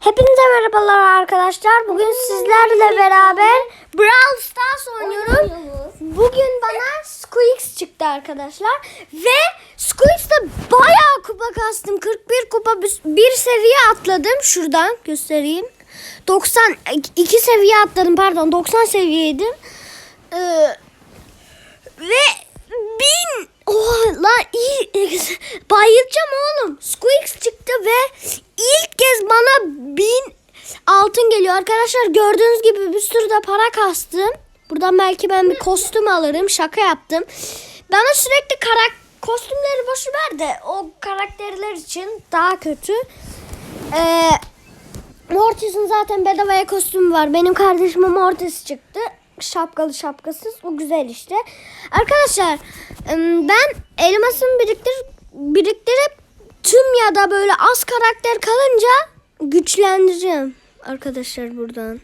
Hepinize merhabalar arkadaşlar. Bugün sizlerle beraber Brawl Stars oynuyorum. Bugün bana Squeaks çıktı arkadaşlar. Ve Squeaks'te bayağı kupa kastım. 41 kupa bir- seviye atladım. Şuradan göstereyim. 90 iki seviye atladım pardon 90 seviyeydim. Ee, ve bin Oha lan iyi bayılacağım oğlum. Squeaks çıktı ve ilk kez bana bin altın geliyor. Arkadaşlar gördüğünüz gibi bir sürü de para kastım. Buradan belki ben bir kostüm alırım. Şaka yaptım. Bana sürekli karak kostümleri boş ver de o karakterler için daha kötü. Ee, Mortis'in zaten bedavaya kostümü var. Benim kardeşime Mortis çıktı. Şapkalı şapkasız. O güzel işte. Arkadaşlar ben elmasımı biriktir, biriktirip tüm ya da böyle az karakter kalınca güçlendireceğim. Arkadaşlar buradan.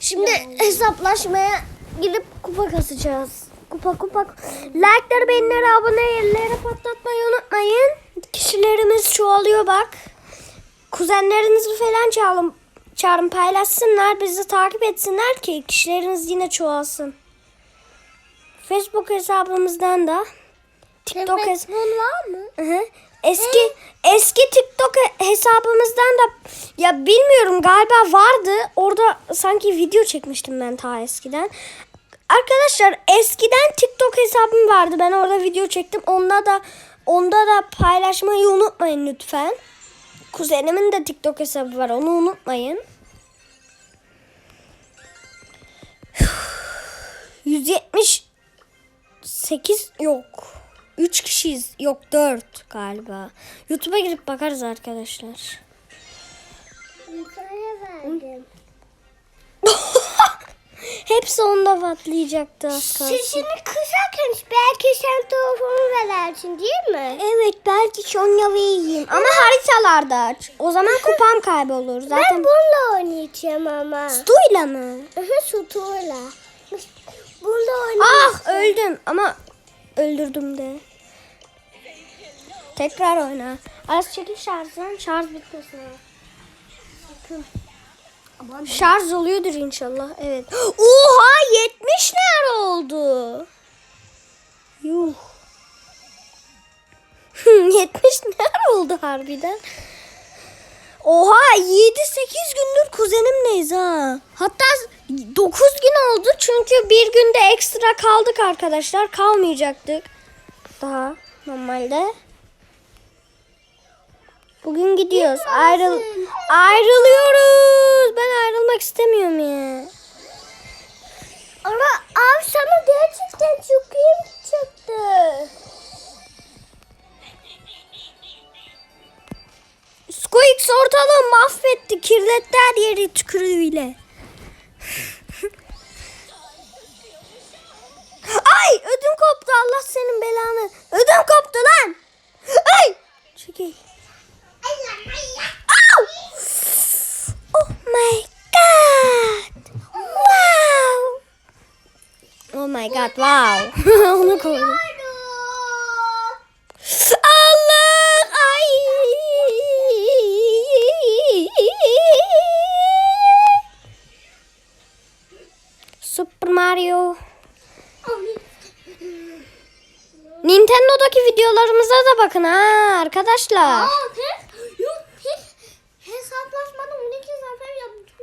Şimdi hesaplaşmaya girip kupa kasacağız. Kupa kupa. Like'ları, beğenileri, aboneleri patlatmayı unutmayın. Kişilerimiz çoğalıyor bak. Kuzenlerinizi falan çağırın, çağırın paylaşsınlar. Bizi takip etsinler ki kişileriniz yine çoğalsın. Facebook hesabımızdan da TikTok hes- var mı? Hı hı. Eski eski TikTok hesabımızdan da ya bilmiyorum galiba vardı. Orada sanki video çekmiştim ben ta eskiden. Arkadaşlar eskiden TikTok hesabım vardı. Ben orada video çektim. Onda da onda da paylaşmayı unutmayın lütfen. Kuzenimin de TikTok hesabı var. Onu unutmayın. 178 yok. 3 kişiyiz. Yok 4 galiba. YouTube'a girip bakarız arkadaşlar. Tane verdim. Hepsi onda patlayacaktı az kalsın. Sesini kısarken belki sen telefonu verirsin değil mi? Evet belki Sonya vereyim. Ama haritalarda aç. O zaman kupam kaybolur. Ben Zaten bununla oynayacağım ama. Stuyla mı? Aha sütuyla. Bununla oynayacağım. Ah öldüm ama öldürdüm de. Tekrar oyna. Az çekil şarjdan şarj bitmesin. ha. Şarj oluyordur inşallah. Evet. Oha 70 ner oldu. Yuh. 70 ner oldu harbiden. Oha 7-8 gündür kuzenimleyiz ha. Hatta 9 gün oldu çünkü bir günde ekstra kaldık arkadaşlar. Kalmayacaktık. Daha normalde. Bugün gidiyoruz. Ayrıl ayrılıyoruz. Ben ayrılmak istemiyorum ya. Ama sana gerçekten çok iyi çıktı. Squeaks ortalığı mahvetti. Kirletti her yeri tükürüğüyle. Ay ödüm koptu Allah senin belanı. Ödüm koptu lan. Ay. Çekil. Au! Oh my god. Wow. Oh my god wow. Onu koydum. Allah ay. Super Mario. Nintendo'daki videolarımıza da bakın ha arkadaşlar. Aa, he- yok hiç hesaplaşmada 12 zafer yaptık.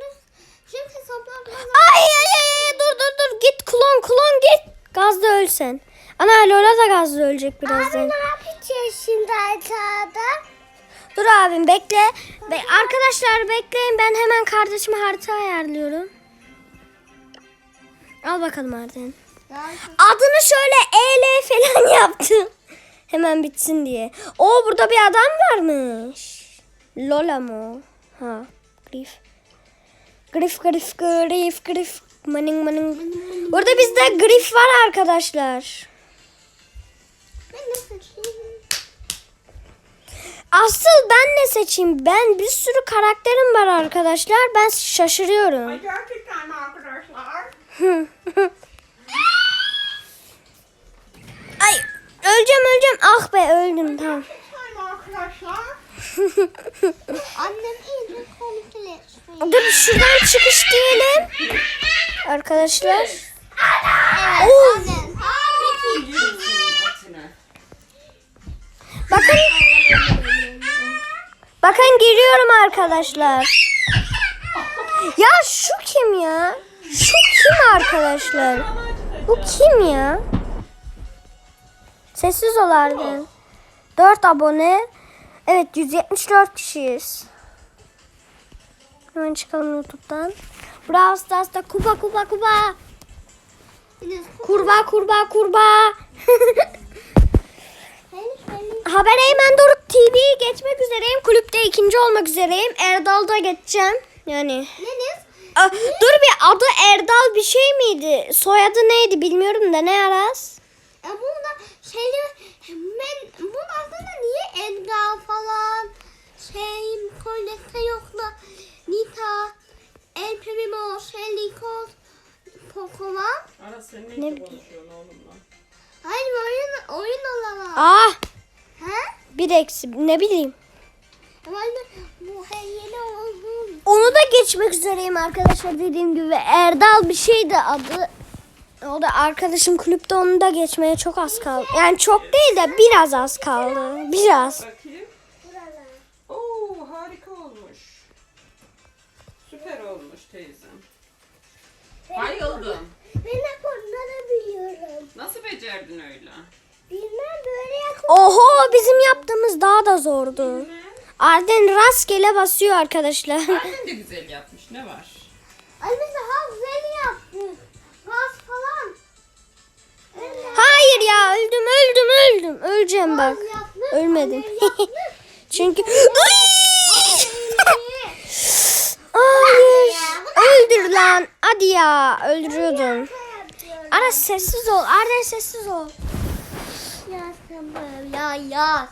Şimdi hesaplaşmada Ay ay ay dur dur dur git klon klon git. Gazda ölsen. Ana Lola da gazda ölecek birazdan. Abi ne yapacağız şimdi haritada? Dur abim bekle. Be arkadaşlar bekleyin ben hemen kardeşime harita ayarlıyorum. Al bakalım Arden. Adını şöyle EL falan yaptım. Hemen bitsin diye. O burada bir adam varmış. Lola mı? Ha. Grif. Grif grif grif grif. Maning maning. Burada bizde grif var arkadaşlar. Asıl ben ne seçeyim? Ben bir sürü karakterim var arkadaşlar. Ben şaşırıyorum. Gerçekten mi arkadaşlar? Ay öleceğim öleceğim. Ah be öldüm tamam. Gerçekten mi arkadaşlar? Annem Dur şuradan çıkış diyelim. Arkadaşlar. Evet. Oo. Bakın. Bakın giriyorum arkadaşlar. Ya şu kim ya? Şu kim arkadaşlar? Bu kim ya? Sessiz ol Arden. 4 abone. Evet 174 kişiyiz. Hemen çıkalım YouTube'dan. Brawl Stars'ta kupa kupa kupa. Kurbağa. Henüz henüz. Haber Eymen Doruk TV'yi geçmek üzereyim. Kulüpte ikinci olmak üzereyim. Erdal'da geçeceğim. Yani. Enes. Aa, dur bir adı Erdal bir şey miydi? Soyadı neydi bilmiyorum da ne Aras? E bunda şeyler ben bunun aslında niye Edgar falan şey Colette yokla Nita El Primo Shelly Colt var. Ara sen Ne ne bileyim. konuşuyorsun oğlumla? Hayır oyun oyun olarak. Ah He? bir eksi ne bileyim. De bu her yeni oldu. Onu da geçmek üzereyim arkadaşlar dediğim gibi. Erdal bir şeydi adı. O da arkadaşım kulüpte onu da geçmeye çok az kaldı. Yani çok değil de biraz az kaldı. Biraz. Bakayım. Teyzem. Bayıldım. Ben hep onları biliyorum. Nasıl becerdin öyle? Bilmem böyle yap. Oho bizim yaptığımız daha da zordu. Arden rastgele basıyor arkadaşlar. Annem de güzel yapmış. Ne var? Ay biz daha güzel yaptık. Gaz falan. Hayır ya öldüm öldüm öldüm. Öleceğim bak. Gaz yaptık. Ölmedim. Çünkü Eee. Hayır. Öldür lan. Hadi ya öldürüyordum. Ara sessiz ol. Arden sessiz ol. Ya ya.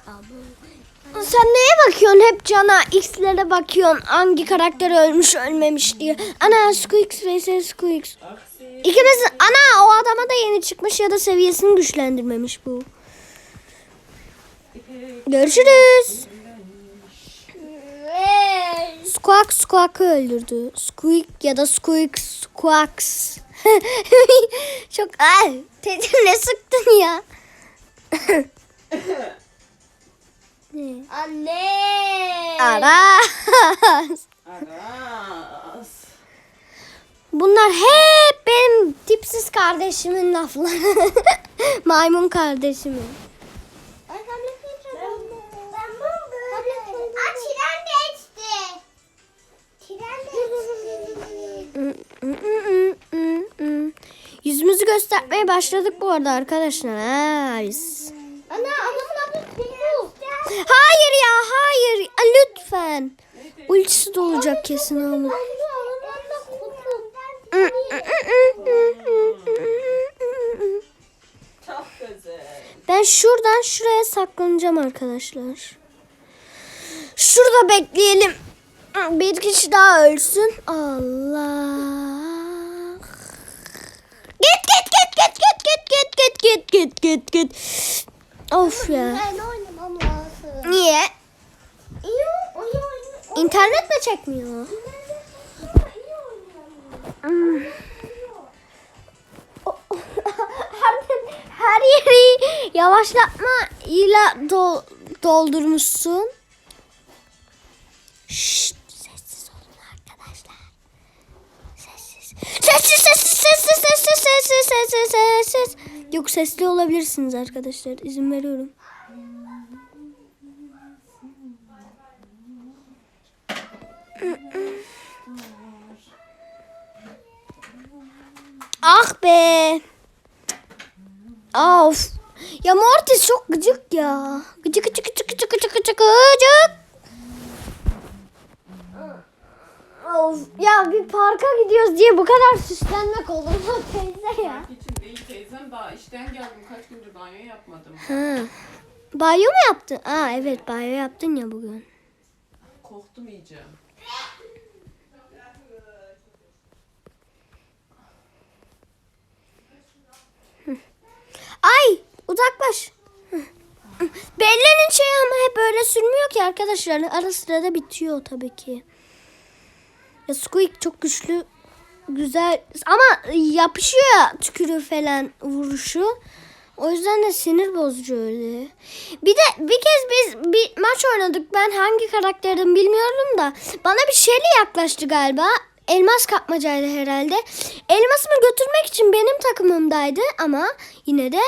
Sen neye bakıyorsun? Hep cana, x'lere bakıyorsun. Hangi karakter ölmüş ölmemiş diye. Ana Squeaks vs Squeaks. Aksi. İkimizin ana o adama da yeni çıkmış ya da seviyesini güçlendirmemiş bu. Görüşürüz. Squawk Squawk'ı öldürdü. Squeak ya da Squeak Squawks. Çok ay ne sıktın ya? ne? Anne. Aras. Aras. Bunlar hep benim tipsiz kardeşimin lafları. Maymun kardeşimin. Ay Yüzümüzü göstermeye başladık bu arada arkadaşlar. Ha, biz. Ana Kutu. Hayır ya hayır. Lütfen. Ultisi de olacak kesin ama. Ben şuradan şuraya saklanacağım arkadaşlar. Şurada bekleyelim. Bir kişi daha ölsün. Allah. Git git git git git git git git git git git git. Of ya. Ben oynamam lazım. Niye? İnternet mi çekmiyor? Oynuyorum. Her- yeri yavaşlatma ile dol- doldurmuşsun. Şşt, sessiz olun arkadaşlar. Sessiz. Sessiz sessiz sessiz sessiz sessiz sessiz. Yok sesli olabilirsiniz arkadaşlar. İzin veriyorum. Ah be. Of. Ya Mortis çok gıcık ya. Gıcık gıcık gıcık gıcık gıcık gıcık gıcık. Of. Ya bir parka gidiyoruz diye bu kadar süslenmek olur mu teyze ya? İçim değil teyzem daha işten geldim. Kaç gündür banyo yapmadım. Ha. Banyo mu yaptın? Aa evet banyo yaptın ya bugün. Korktum iyice. Ay uzaklaş. Bellenin şey ama hep öyle sürmüyor ki arkadaşlar. Ara sıra da bitiyor tabii ki. Ya Squeak çok güçlü güzel ama yapışıyor ya tükürüğü falan vuruşu. O yüzden de sinir bozucu öyle. Bir de bir kez biz bir maç oynadık. Ben hangi karakterdim bilmiyorum da. Bana bir şeyle yaklaştı galiba. Elmas kapmacaydı herhalde. Elmasımı götürmek için benim takımımdaydı ama yine de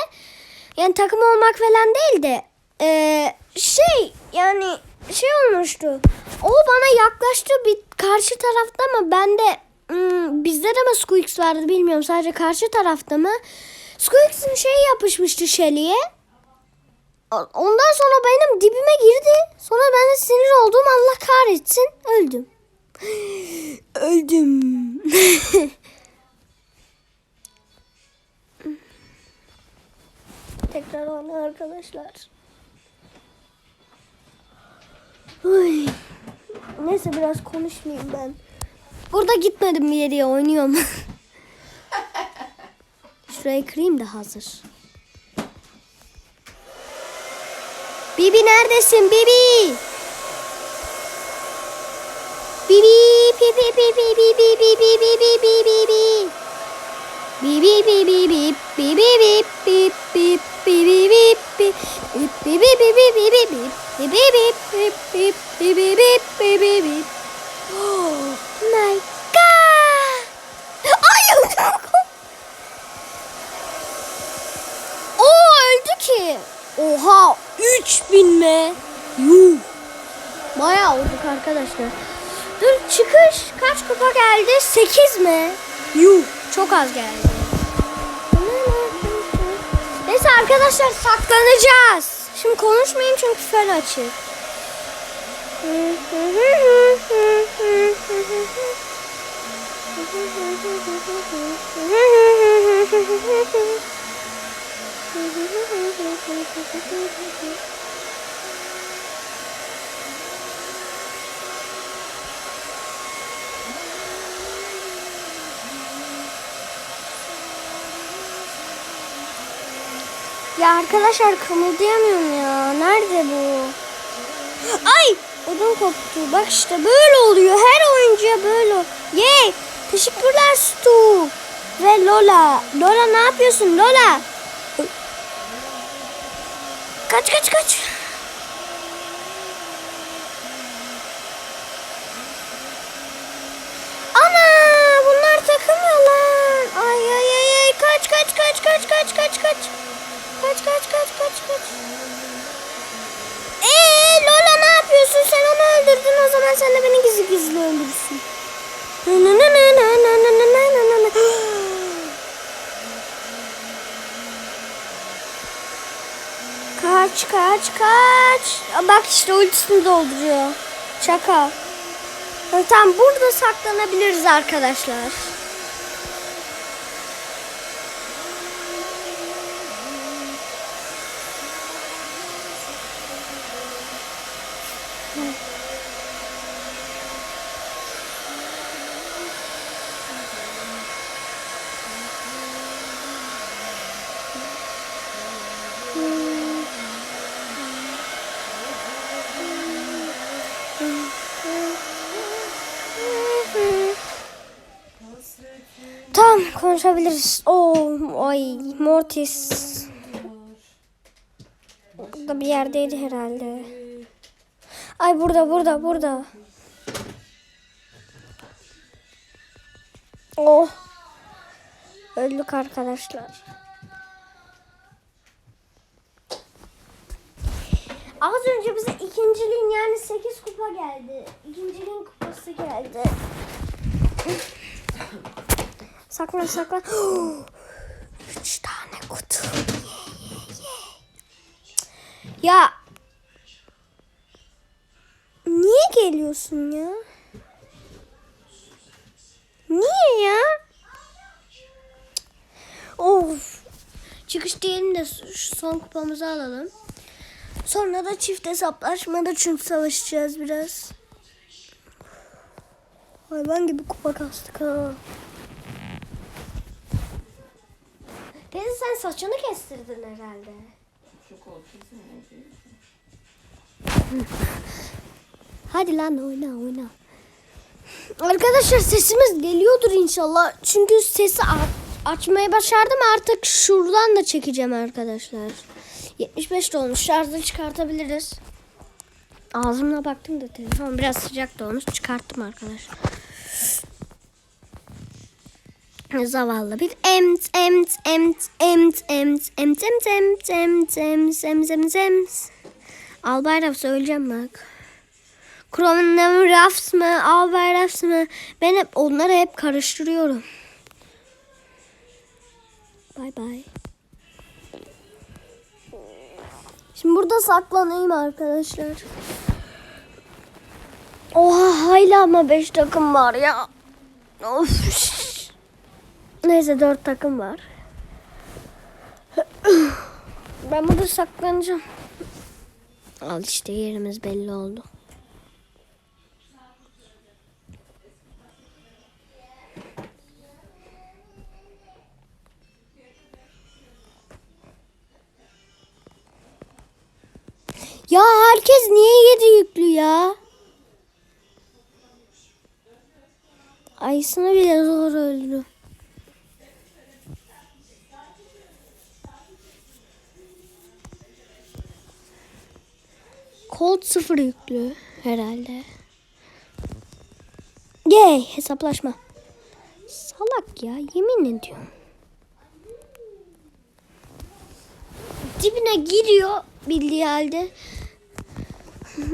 yani takım olmak falan değil de eee, şey yani şey olmuştu. O bana yaklaştı bir karşı tarafta ama ben de hmm, bizde de mi Squeaks vardı bilmiyorum sadece karşı tarafta mı? Squeaks'in şeyi yapışmıştı Shelly'e. Ondan sonra benim dibime girdi. Sonra ben de sinir oldum. Allah kahretsin. Öldüm. Öldüm. Tekrar onu arkadaşlar. Uy. Neyse biraz konuşmayayım ben. Burada gitmedim bir yere oynuyorum. Şurayı kırayım da hazır. Bibi neredesin Bibi? Bibi pi pi pi pi pi pi pi pi pi pi pi pi pi. Bibi bi Oh my god. Ay O öldü ki. Oha 3000 mi? Yuh. Bayağı olduk arkadaşlar. Dur çıkış kaç kupa geldi? 8 mi? Yuh çok az geldi arkadaşlar saklanacağız. Şimdi konuşmayayım çünkü fel açık. Ya arkadaşlar kımıldayamıyorum ya. Nerede bu? Ay! Odun koptu. Bak işte böyle oluyor. Her oyuncuya böyle. Yay! Teşekkürler Stu. Ve Lola. Lola ne yapıyorsun Lola? Kaç kaç kaç. Ana! Bunlar takılmıyor lan. Ay ay ay ay. Kaç kaç kaç kaç kaç kaç. Kaç Hemen sen de beni gizli gizli öldürsün. Kaç kaç kaç. Bak işte ultisini dolduruyor. Şaka. Tamam burada saklanabiliriz arkadaşlar. Konuşabiliriz. Oo, ay Mortis. Burada bir yerdeydi herhalde. Ay burada burada burada. Oh. Öldük arkadaşlar. Az önce bize ikinciliğin yani 8 kupa geldi. İkinciliğin kupası geldi. Saklan saklan. Üç tane kutu. Ya. Niye geliyorsun ya? Niye ya? Of. Çıkış diyelim de son kupamızı alalım. Sonra da çift hesaplaşmada çünkü savaşacağız biraz. Hayvan gibi kupa kastık ha. Teyze sen saçını kestirdin herhalde. Kesin oldu. Hadi lan oyna oyna. Arkadaşlar sesimiz geliyordur inşallah. Çünkü sesi açmayı başardım. Artık şuradan da çekeceğim arkadaşlar. 75 de olmuş. Şarjı çıkartabiliriz. Ağzımla baktım da telefon biraz sıcak da olmuş. Çıkarttım arkadaşlar. Zavallı bir emt emt emt emt emt emt emt emt emt emt emt emt emt Albay Rafs öleceğim bak. Chrome'un Rafs mı Albay Rafs mı ben hep onları hep karıştırıyorum. Bay bay. Şimdi burada saklanayım arkadaşlar. Oha hala ama 5 takım var ya. Of. Neyse 4 takım var. Ben burada saklanacağım. Al işte yerimiz belli oldu. Ya herkes niye yedi yüklü ya? Ayısını bile zor öldü. Colt sıfır yüklü herhalde. Yay hesaplaşma. Salak ya yemin ediyorum. Dibine giriyor bildiği halde.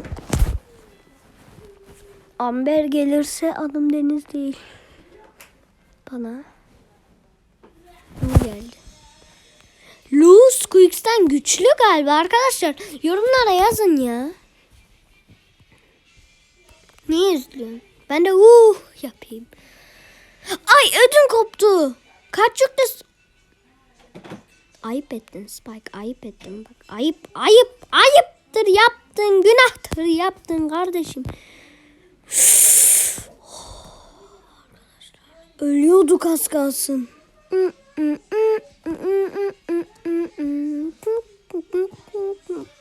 Amber gelirse adım Deniz değil. Bana. Bu geldi. Lou Squeaks'ten güçlü galiba arkadaşlar. Yorumlara yazın ya. Niye izliyorsun? Ben de uh yapayım. Ay ödüm koptu. Kaç yükle... Ayıp ettin Spike. Ayıp ettin bak. Ayıp ayıp ayıptır yaptın. Günahtır yaptın kardeşim. Ölüyorduk az kalsın.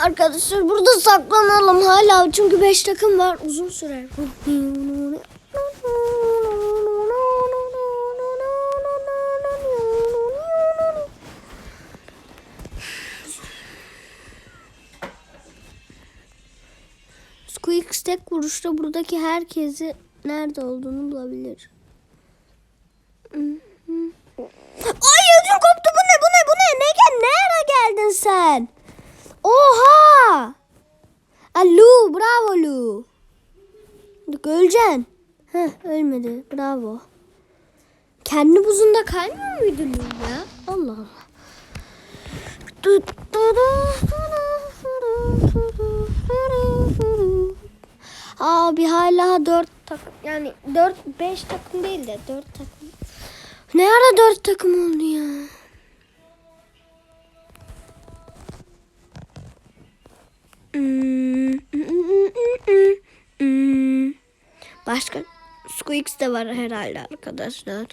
Arkadaşlar burada saklanalım hala çünkü 5 takım var uzun sürer. Squeaks tek vuruşta buradaki herkesi nerede olduğunu bulabilir. Ay ödüm koptu bu ne bu ne bu ne ne ne ara geldin sen? Oha! Aa, Lu bravo Lu. Öleceksin. Heh ölmedi bravo. Kendi buzunda kaymıyor muydu Lu ya? Allah Allah. Abi hala dört takım yani dört beş takım değil de dört takım. Ne ara dört takım oldu ya? Başka Squeaks de var herhalde arkadaşlar.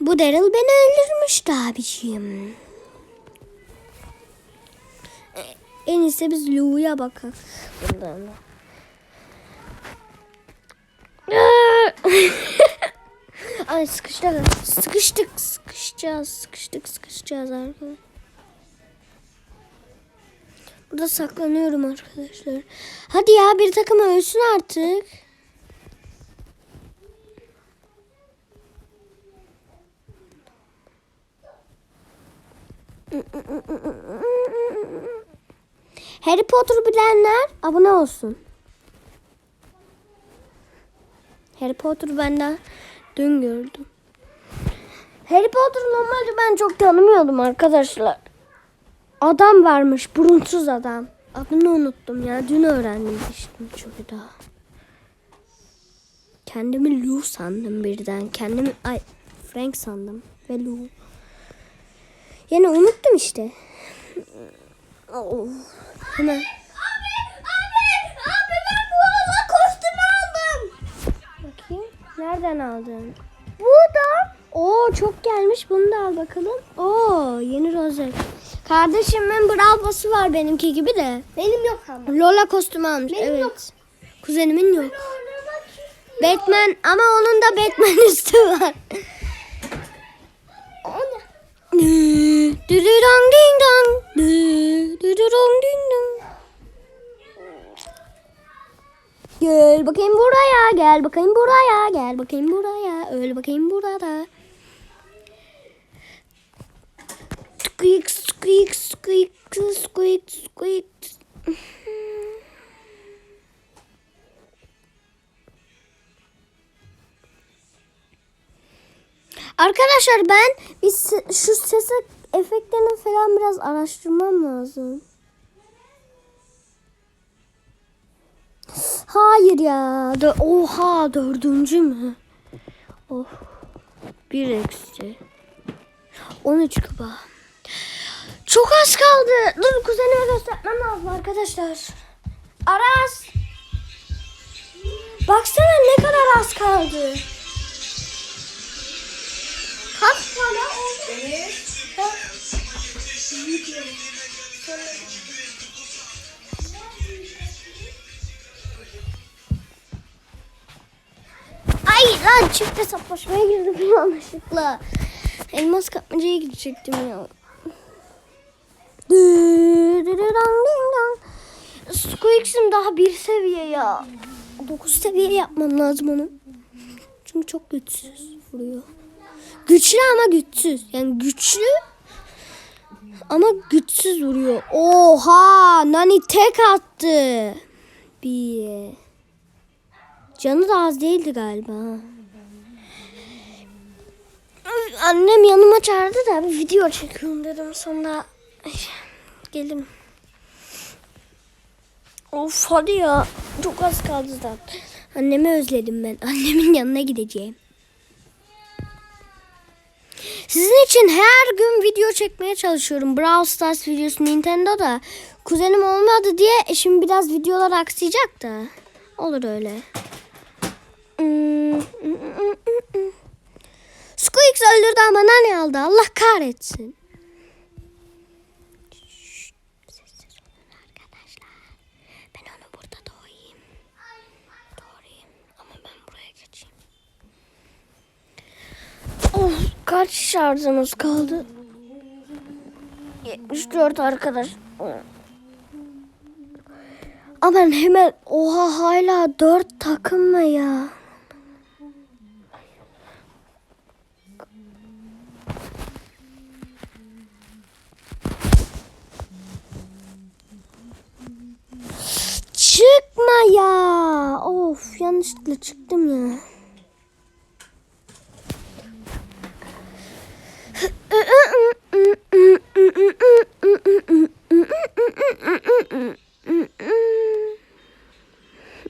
Bu Daryl beni öldürmüştü abiciğim. E, En iyisi biz Lou'ya bakalım. Bundan da. Ay sıkıştık. Sıkıştık. Sıkışacağız. Sıkıştık. Sıkışacağız arkadaşlar. Burada saklanıyorum arkadaşlar. Hadi ya bir takım ölsün artık. Harry Potter bilenler abone olsun. Harry Potter benden dün gördüm. Harry Potter normalde ben çok tanımıyordum arkadaşlar. Adam varmış, burunsuz adam. Adını unuttum ya. Dün öğrendim işte çünkü daha. Kendimi Lou sandım birden. Kendimi ay Frank sandım ve Lou. Yani unuttum işte. Oh. Hemen. Bakayım. Nereden aldın? Bu da. Oo çok gelmiş. Bunu da al bakalım. Oo yeni rozet. Kardeşimin bravosu var benimki gibi de. Benim yok ama. Lola kostümü almış. Benim evet. yok. Kuzenimin yok. Batman ama onun da Batman üstü var. Dududong ding dong. Dududong ding dong. Gel bakayım buraya, gel bakayım buraya, gel bakayım buraya, öl bakayım burada. Squeak, squeak, squeak, squeak, squeak. Arkadaşlar ben se- şu ses efektlerini falan biraz araştırmam lazım. Hayır ya. Oha dördüncü mü? Oh. Bir eksi. 13 kupa. Çok az kaldı. Dur kuzenime göstermem lazım arkadaşlar. Aras. Baksana ne kadar az kaldı. Kaç tane oldu? Ha? Ay lan çift hesaplaşmaya girdim yanlışlıkla. Elmas kapmacaya gidecektim ya. Squeaks'im daha bir seviye ya. 9 seviye yapmam lazım onu. Çünkü çok güçsüz vuruyor. Güçlü ama güçsüz. Yani güçlü ama güçsüz vuruyor. Oha! Nani tek attı. Bir. Canı da az değildi galiba. Annem yanıma çağırdı da bir video çekiyorum dedim. Sonra Ay, geldim. Of hadi ya. Çok az kaldı zaten. Annemi özledim ben. Annemin yanına gideceğim. Sizin için her gün video çekmeye çalışıyorum. Brawl Stars videosu Nintendo'da. Kuzenim olmadı diye e, şimdi biraz videolar aksayacak da. Olur öyle. Hmm. Squeaks öldürdü ama ne aldı? Allah kahretsin. Şşt, sessiz olun arkadaşlar. Ben onu burada doğrayayım. Doğrayayım ama ben buraya geçeyim. Of kaç şarjımız kaldı? 74 arkadaş. Ama hemen oha hala 4 takım mı ya? Çıkma ya. Of yanlışlıkla çıktım ya.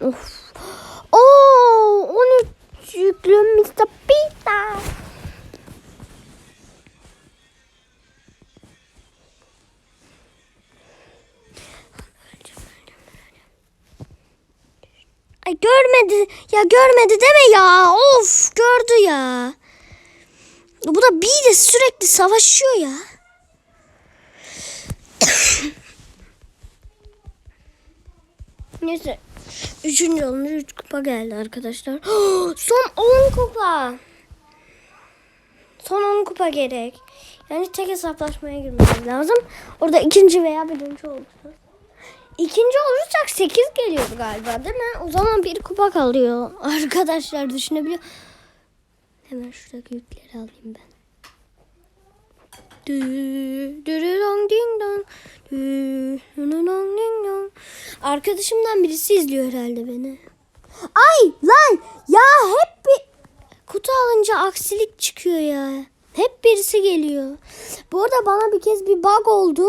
Of. Oo, 13 yüklü Mr. Peter. Ay görmedi. Ya görmedi deme ya. Of gördü ya. Bu da bir de sürekli savaşıyor ya. Neyse. Üçüncü olunca üç kupa geldi arkadaşlar. Son 10 kupa. Son 10 kupa gerek. Yani tek hesaplaşmaya girmemiz lazım. Orada ikinci veya birinci olacağız. İkinci olursak 8 geliyor galiba değil mi? O zaman bir kupa kalıyor. Arkadaşlar düşünebiliyor. Hemen şuradaki yükleri alayım ben. Arkadaşımdan birisi izliyor herhalde beni. Ay lan ya hep bir kutu alınca aksilik çıkıyor ya. Hep birisi geliyor. Bu arada bana bir kez bir bug oldu.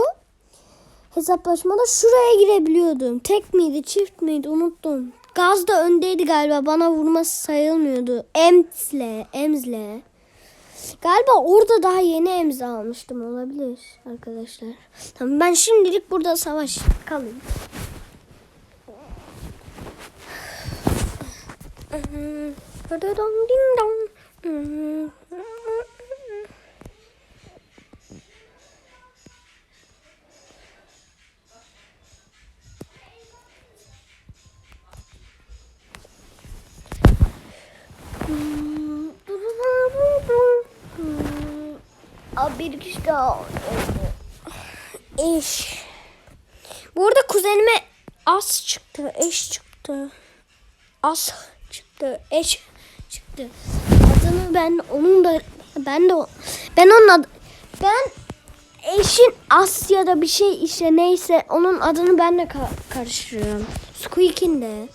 Hesaplaşmada şuraya girebiliyordum. Tek miydi çift miydi unuttum. Gaz da öndeydi galiba bana vurması sayılmıyordu. Ems'le, Ems'le. Galiba orada daha yeni emzi almıştım olabilir arkadaşlar. Tamam ben şimdilik burada savaş kalayım. Ding dong. Abi bir kişi daha. Eş. Bu arada kuzenime az çıktı. Eş çıktı. Az çıktı. Eş çıktı. Adını ben onun da ben de ben onun adı ben eşin Asya'da bir şey işte neyse onun adını ben de ka karıştırıyorum. Squeak'in de.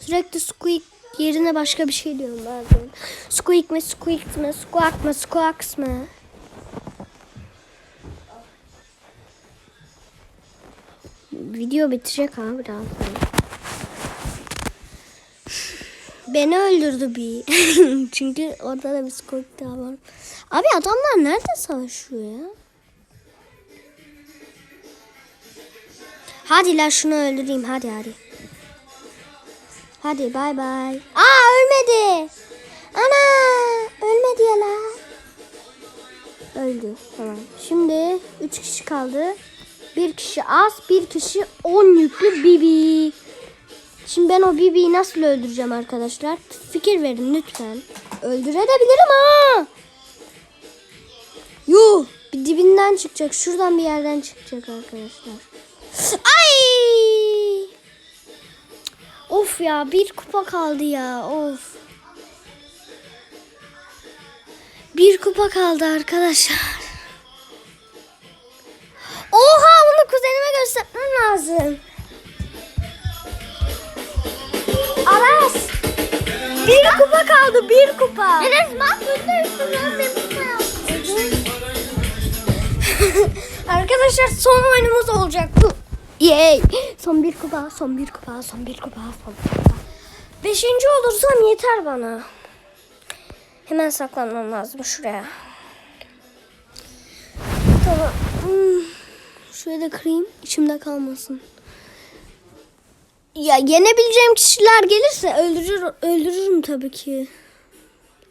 Sürekli Squeak yerine başka bir şey diyorum bazen. Squeak mi, Squeak mi, Squawk mı, Squawks mı? Video bitecek ha birazdan. Beni öldürdü bir. Çünkü orada da bir Squeak daha var. Abi adamlar nerede savaşıyor ya? Hadi la şunu öldüreyim hadi hadi. Hadi bay bay. Aa ölmedi. Ana ölmedi ya la. Öldü tamam. Şimdi 3 kişi kaldı. Bir kişi az, bir kişi 10 yüklü Bibi. Şimdi ben o Bibi'yi nasıl öldüreceğim arkadaşlar? Fikir verin lütfen. Öldürebilirim ha. Yuh bir dibinden çıkacak. Şuradan bir yerden çıkacak arkadaşlar. Of ya bir kupa kaldı ya. Of. Bir kupa kaldı arkadaşlar. Oha bunu kuzenime göstermem lazım. Aras. Bir kupa kaldı bir kupa. Enes bak burada Arkadaşlar son oyunumuz olacak bu. Yay. Son bir kupa, son bir kupa, son bir kupa, son bir kupa. Beşinci olursam yeter bana. Hemen saklanmam lazım şuraya. Tamam. Hmm. Şuraya da kırayım. içimde kalmasın. Ya yenebileceğim kişiler gelirse öldürür, öldürürüm tabii ki.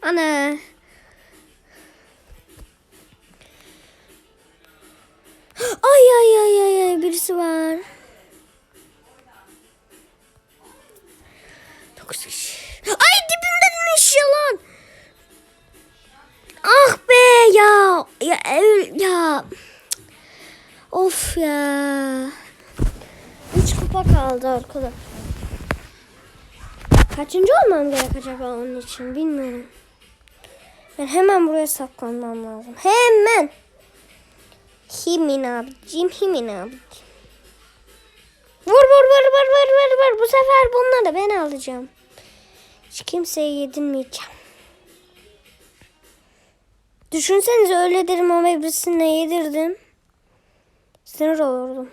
Ana. Ay ay ay ay ay birisi var. Dokuz kişi. Ay dibimdenmiş yalan. Ah be ya. Ya ya. Of ya. Üç kupa kaldı arkadaşlar. Kaçıncı olmam gerek acaba onun için bilmiyorum. Ben hemen buraya saklanmam lazım. Hemen. Himin abicim, Himin abicim. Vur vur vur vur vur vur vur. Bu sefer bunları ben alacağım. Hiç kimseye yedirmeyeceğim. Düşünsenize öyle derim ama birisine yedirdim. Sinir olurdum.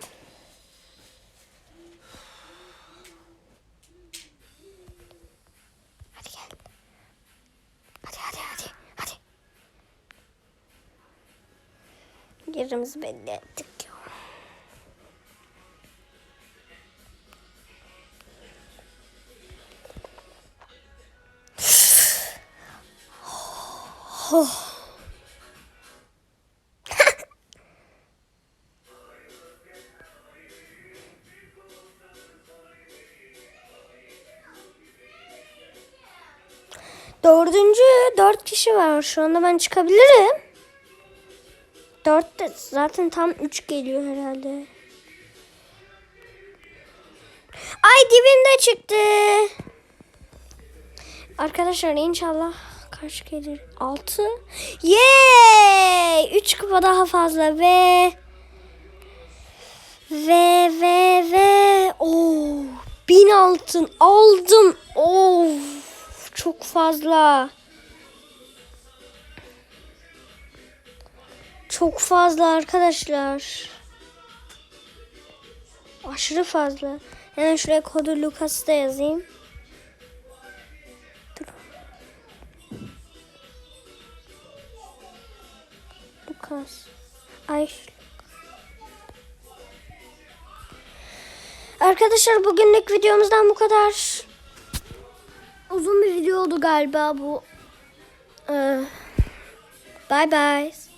Hadi gel. Hadi hadi hadi. Hadi. Yerimizi belli ettik. ya. Dördüncü dört kişi var. Şu anda ben çıkabilirim. Dört de zaten tam üç geliyor herhalde. Ay dibimde çıktı. Arkadaşlar inşallah kaç gelir? Altı. Yay! Üç kupa daha fazla ve ve ve ve oh bin altın aldım. Oh çok fazla. Çok fazla arkadaşlar. Aşırı fazla. Hemen şuraya kodu Lucas'ı da yazayım. Dur. Lucas. Ay. Arkadaşlar bugünlük videomuzdan bu kadar. Uzun bir video oldu galiba bu. Ee, bye bye.